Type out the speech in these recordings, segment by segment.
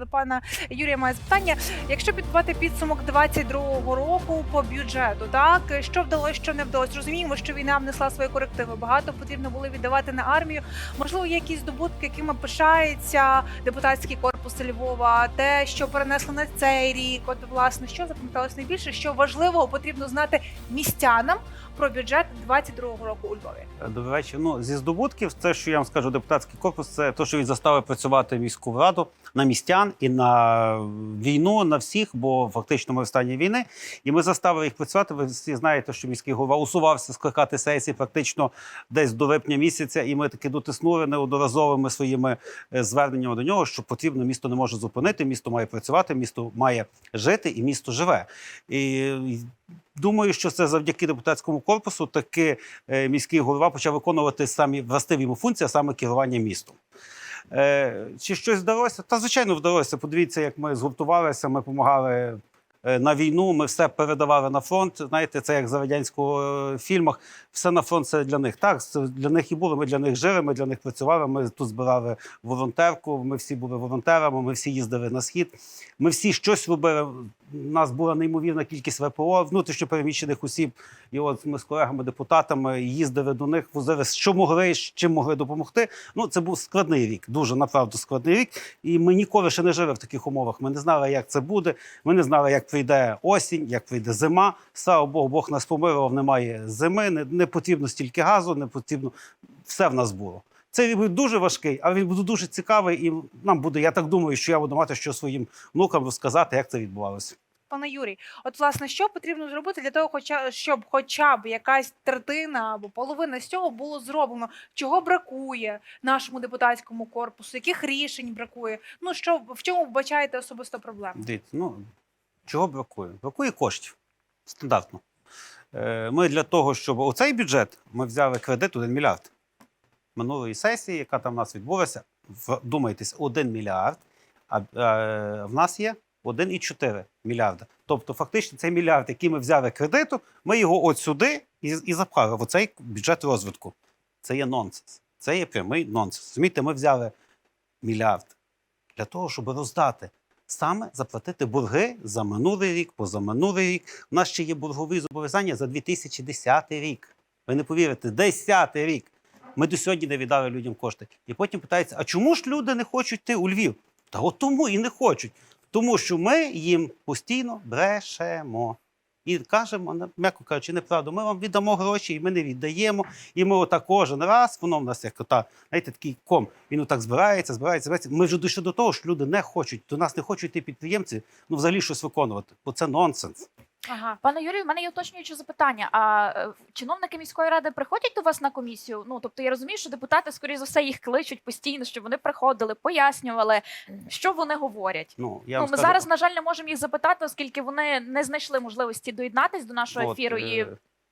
До пана Юрія має запитання. Якщо підбивати підсумок 22-го року по бюджету, так що вдалося, що не вдалося. Розуміємо, що війна внесла свої корективи. Багато потрібно було віддавати на армію. Можливо, якісь здобутки, якими пишається депутатський корпус Львова, те, що перенесли на цей рік. От власне, що запам'яталось найбільше, що важливого потрібно знати містянам про бюджет 22-го року у Львові. Добрий вечір. Ну зі здобутків, це що я вам скажу, депутатський корпус, це те, що він заставив працювати міську раду на містян і на війну, на всіх, бо фактично ми в стані війни, і ми заставили їх працювати. Ви всі знаєте, що міський голова усувався скликати сесії практично десь до липня місяця, і ми таки дотиснули неодноразовими своїми е, зверненнями до нього, що потрібно місто не може зупинити, місто має працювати, місто має жити, і місто живе. І Думаю, що це завдяки депутатському корпусу таки е, міський голова почав виконувати самі властиві йому функції, а саме керування містом. Е, чи щось вдалося? Та звичайно вдалося. Подивіться, як ми згуртувалися, ми допомагали е, на війну, ми все передавали на фронт. Знаєте, це як за радянського е, фільмах. Все на фронт це для них. Так, для них і було. Ми для них жили, ми для них працювали. Ми тут збирали волонтерку. Ми всі були волонтерами, ми всі їздили на схід. Ми всі щось робили. У нас була неймовірна кількість ВПО, внутрішньопереміщених осіб. І от ми з колегами-депутатами їздили до них, возили, що могли, чим могли допомогти. Ну, це був складний рік, дуже направду складний рік. І ми ніколи ще не жили в таких умовах. Ми не знали, як це буде. Ми не знали, як прийде осінь, як прийде зима. Слава Богу, Бог нас помилував, немає зими, не, не потрібно стільки газу, не потрібно. Все в нас було. Цей рік буде дуже важкий, але він буде дуже цікавий, і нам буде, я так думаю, що я буду мати що своїм внукам розказати, як це відбувалося. Пане Юрій, от власне, що потрібно зробити для того, хоча щоб хоча б якась третина або половина з цього було зроблено? Чого бракує нашому депутатському корпусу? Яких рішень бракує? Ну що в чому вбачаєте особисто проблему? Дивіться, ну чого бракує? Бракує коштів стандартно. Е, Ми для того, щоб оцей бюджет ми взяли кредит 1 мільярд минулої сесії, яка там у нас відбулася. Вдумайтесь, 1 мільярд, а е, в нас є 1,4 мільярда. Тобто, фактично, цей мільярд, який ми взяли кредиту, ми його от сюди і, і запхали в оцей бюджет розвитку. Це є нонсенс. Це є прямий нонсенс. Розумієте, ми взяли мільярд для того, щоб роздати. Саме заплатити борги за минулий рік, позаминулий рік. У нас ще є боргові зобов'язання за 2010 рік. Ви не повірите, 10 рік. Ми до сьогодні не віддали людям кошти. І потім питаються: а чому ж люди не хочуть йти у Львів? Та от тому і не хочуть. Тому що ми їм постійно брешемо. І кажемо, м'яко кажучи, неправду, ми вам віддамо гроші, і ми не віддаємо. І ми отак кожен раз, воно в нас як ота, знаєте, такий ком. Він отак збирається, збирається, збирається. Ми вже дійшли до того, що люди не хочуть, до нас не хочуть йти підприємці, ну взагалі щось виконувати, бо це нонсенс. Ага. Пане Юрію, в мене є уточнююче запитання. А е, чиновники міської ради приходять до вас на комісію? Ну тобто я розумію, що депутати, скоріш за все, їх кличуть постійно, щоб вони приходили, пояснювали, що вони говорять. Ну, я ну, ми скажу, зараз, на жаль, не можемо їх запитати, оскільки вони не знайшли можливості доєднатись до нашого От, ефіру. е, І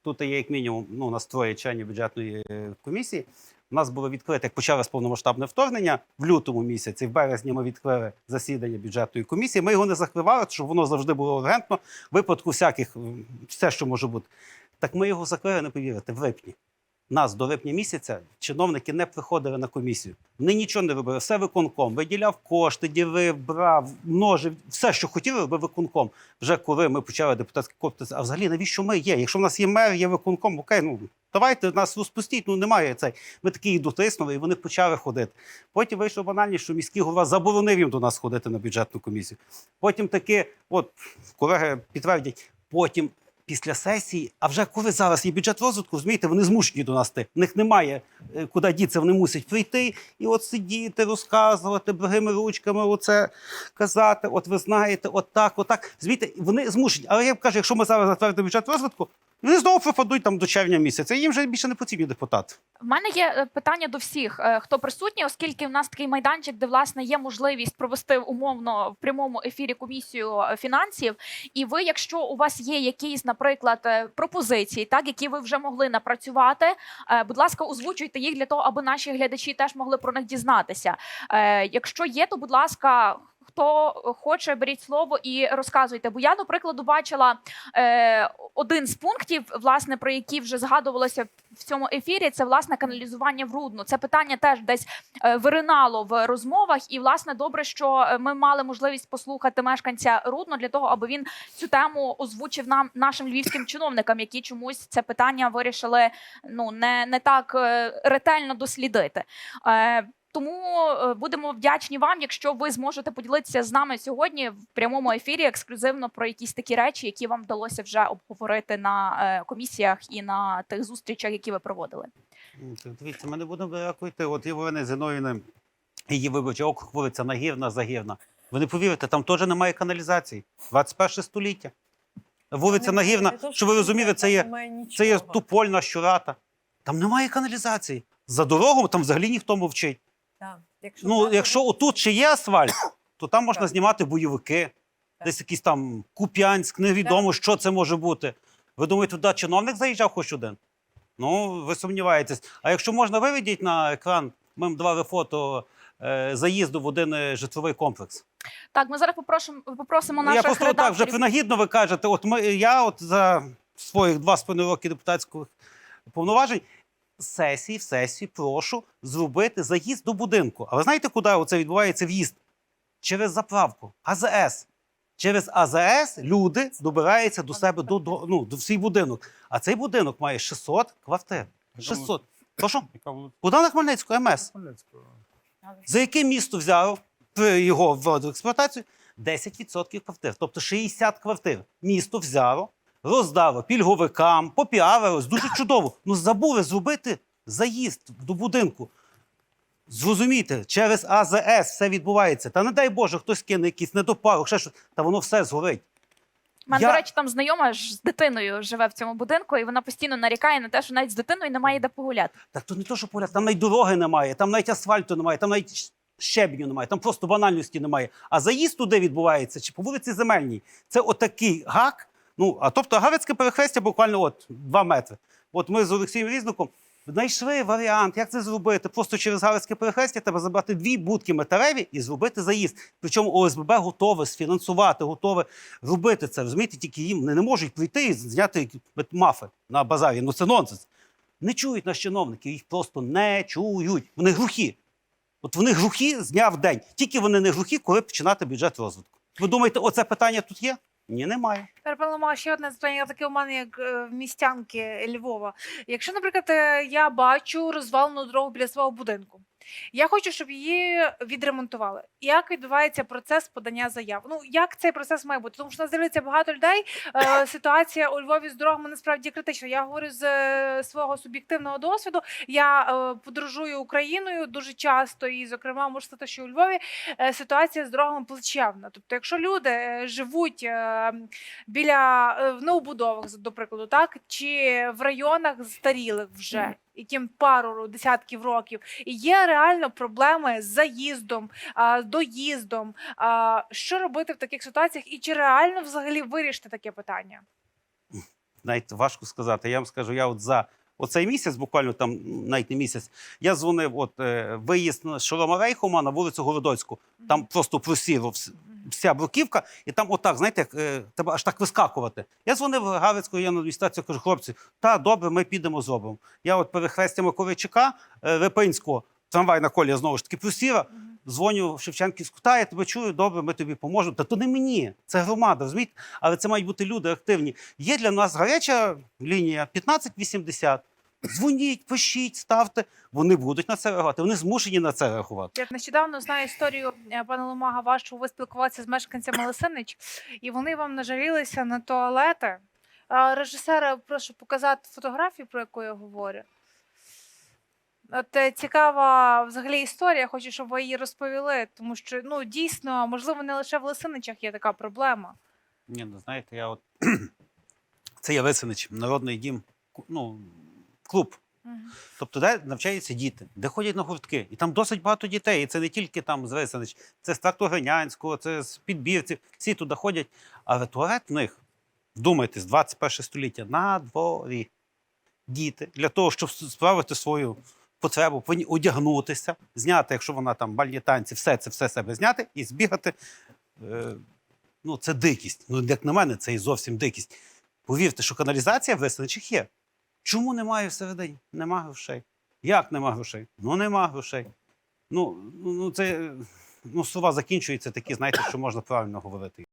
Тут є як мінімум ну, у нас троє членів бюджетної е, комісії. У нас було відкрите, як почалось повномасштабне вторгнення в лютому місяці, в березні ми відкрили засідання бюджетної комісії. Ми його не закривали, щоб воно завжди було ургентно. Випадку всяких, все, що може бути. Так ми його закрили, не повірите, в липні. Нас до липня місяця чиновники не приходили на комісію. Вони нічого не робили, все виконком. Виділяв кошти, ділив, брав, множив, все, що хотіли, робив виконком. Вже коли ми почали депутатський корпус, а взагалі навіщо ми є? Якщо в нас є мер, є виконком, окей, ну давайте нас розпустіть, ну немає цей. Ми такі їх дотиснули, і вони почали ходити. Потім вийшло банальність, що міський голова заборонив їм до нас ходити на бюджетну комісію. Потім таки, от колеги підтвердять, потім. Після сесії, а вже коли зараз є бюджет розвитку, розумієте, вони змушені донести. В них немає е, куди діться, вони мусять прийти і от сидіти, розказувати благими ручками, оце казати. От ви знаєте, от так, от так. Змійте, вони змушені. Але я кажу, якщо ми зараз затвердимо бюджет розвитку, вони знову пропадуть там до червня місяця. Їм вже більше не потрібні депутати. в мене є е, питання до всіх, е, хто присутній, оскільки в нас такий майданчик, де власне є можливість провести умовно в прямому ефірі комісію е, фінансів. І ви, якщо у вас є якісь, наприклад, пропозиції, так які ви вже могли напрацювати, будь ласка, озвучуйте їх для того, аби наші глядачі теж могли про них дізнатися. Якщо є, то будь ласка. Хто хоче, беріть слово і розказуйте. Бо я, до прикладу, бачила е, один з пунктів, власне, про які вже згадувалося в цьому ефірі. Це власне каналізування в Рудну. Це питання теж десь е, виринало в розмовах. І власне добре, що е, ми мали можливість послухати мешканця Рудно для того, аби він цю тему озвучив нам нашим львівським чиновникам, які чомусь це питання вирішили ну не, не так е, ретельно дослідити. Е, тому е, будемо вдячні вам, якщо ви зможете поділитися з нами сьогодні в прямому ефірі ексклюзивно про якісь такі речі, які вам вдалося вже обговорити на е, комісіях і на тих зустрічах, які ви проводили. Дивіться, ми не будемо далеко йти. От Євгена Зіновіна, її виборчий округ вулиця Нагірна, Загірна. Ви не повірите, там теж немає каналізації. 21 століття. Вулиця Нагірна, що ви розуміли, це є, це є тупольна щурата. Там немає каналізації. За дорогу там взагалі ніхто мовчить. Ну, якщо отут ще є асфальт, то там можна Так. знімати бойовики, десь якийсь там Куп'янськ, невідомо, що це може бути. Ви думаєте, туди чиновник заїжджав хоч один? Ну, ви сумніваєтесь. А якщо можна, виведіть на екран, ми давали фото е, заїзду в один е, житловий комплекс. Так, ми зараз попросимо, попросимо Ну, я наших просто так вже принагідно ви кажете, от ми, я от за своїх два з половиною роки депутатських повноважень сесії в сесії прошу зробити заїзд до будинку. А ви знаєте, куди це відбувається в'їзд? Через заправку. АЗС. Через АЗС люди добираються до себе до, до, ну, до свій будинок. А цей будинок має 600 квартир. 600. Прошу? Богдана Хмельницького, МС. За яке місто взяв при його в експлуатацію? 10% квартир, тобто 60 квартир. Місто взяло, роздало пільговикам, попіарилось, дуже чудово. Ну забули зробити заїзд до будинку. Зрозумійте, через АЗС все відбувається. Та не дай Боже, хтось кине якийсь недопарок, ще щось, та воно все згорить. У мене, Я- до речі, там знайома ж з дитиною живе в цьому будинку, і вона постійно нарікає на те, що навіть з дитиною немає де погуляти. Так то не то, що поля, там навіть дороги немає, там навіть асфальту немає, там навіть щ- щебню немає, там просто банальності немає. А заїзд туди відбувається, чи по вулиці Земельній, це отакий гак. Ну, а тобто Галицьке перехрестя буквально от два метри. От ми з Олексієм Різником знайшли варіант, як це зробити. Просто через Галицьке перехрестя треба забрати дві будки металеві і зробити заїзд. Причому ОСББ готове сфінансувати, готове робити це. Розумієте, тільки їм не, не можуть прийти і зняти мафи на базарі. Ну це нонсенс. Не чують нас чиновники, їх просто не чують. Вони глухі. От вони глухі з дня в день. Тільки вони не глухі, коли починати бюджет розвитку. Ви думаєте, оце питання тут є? Ні, немає. Ломага, ще одне запитання таке у мене, як е, в містянки Львова. Якщо, наприклад, е, я бачу розвалену дорогу біля свого будинку, я хочу, щоб її відремонтували. Як відбувається процес подання заяв? Ну як цей процес має бути? Тому що нас дивиться багато людей. Е, ситуація у Львові з дорогами насправді критична. Я говорю з е, свого суб'єктивного досвіду. Я е, подорожую Україною дуже часто, і, зокрема, можу сказати, що у Львові е, ситуація з дорогами плачевна. Тобто, якщо люди е, живуть е, біля е, в новобудовах, до прикладу, так чи в районах старілих вже. Яким пару десятків років, і є реально проблеми з заїздом, доїздом. Що робити в таких ситуаціях, і чи реально взагалі вирішити таке питання? Навіть важко сказати. Я вам скажу, я от за оцей місяць, буквально там навіть не місяць, я дзвонив, от е, виїзд на Шолома Рейхома на вулицю Городоцьку. Там просто просіло вс- вся бруківка, і там отак, знаєте, як, е, треба аж так вискакувати. Я дзвонив в Галицьку районну адміністрацію, кажу, хлопці, та добре, ми підемо зробимо. Я от перехрестя Миколайчика, е, Репинського, трамвайна колія знову ж таки просіла. Дзвоню в Шевченківську, та я тебе чую, добре, ми тобі поможемо. Та то не мені, це громада, розумієте? Але це мають бути люди активні. Є для нас гаряча лінія 1580. Дзвоніть, пишіть, ставте. Вони будуть на це реагувати. Вони змушені на це реагувати. Я нещодавно знаю історію е, пане Ломага, вашу ви спілкувалися з мешканцями Лисинич, і вони вам нажалілися на туалети. Режисера, прошу показати фотографію, про яку я говорю. От е, цікава взагалі історія, хочу, щоб ви її розповіли, тому що ну дійсно, можливо, не лише в Лисиничах є така проблема. Ні, ну знаєте, я от це є Висинич, народний дім, ну, клуб. Тобто, де навчаються діти, де ходять на гуртки. І там досить багато дітей. І це не тільки там з Висинич, це з Трактогринянського, це з підбірців. Всі туди ходять. Але туалет в них, вдумайтесь, 21 століття на дворі. Діти для того, щоб справити свою потребу, повинні одягнутися, зняти, якщо вона там бальні танці, все це все себе зняти і збігати. Е, ну, це дикість. Ну, як на мене, це і зовсім дикість. Повірте, що каналізація в Веселичах є. Чому немає всередині? Нема грошей. Як нема грошей? Ну нема грошей. Ну, ну ну, це ну, слова закінчуються такі, знаєте, що можна правильно говорити.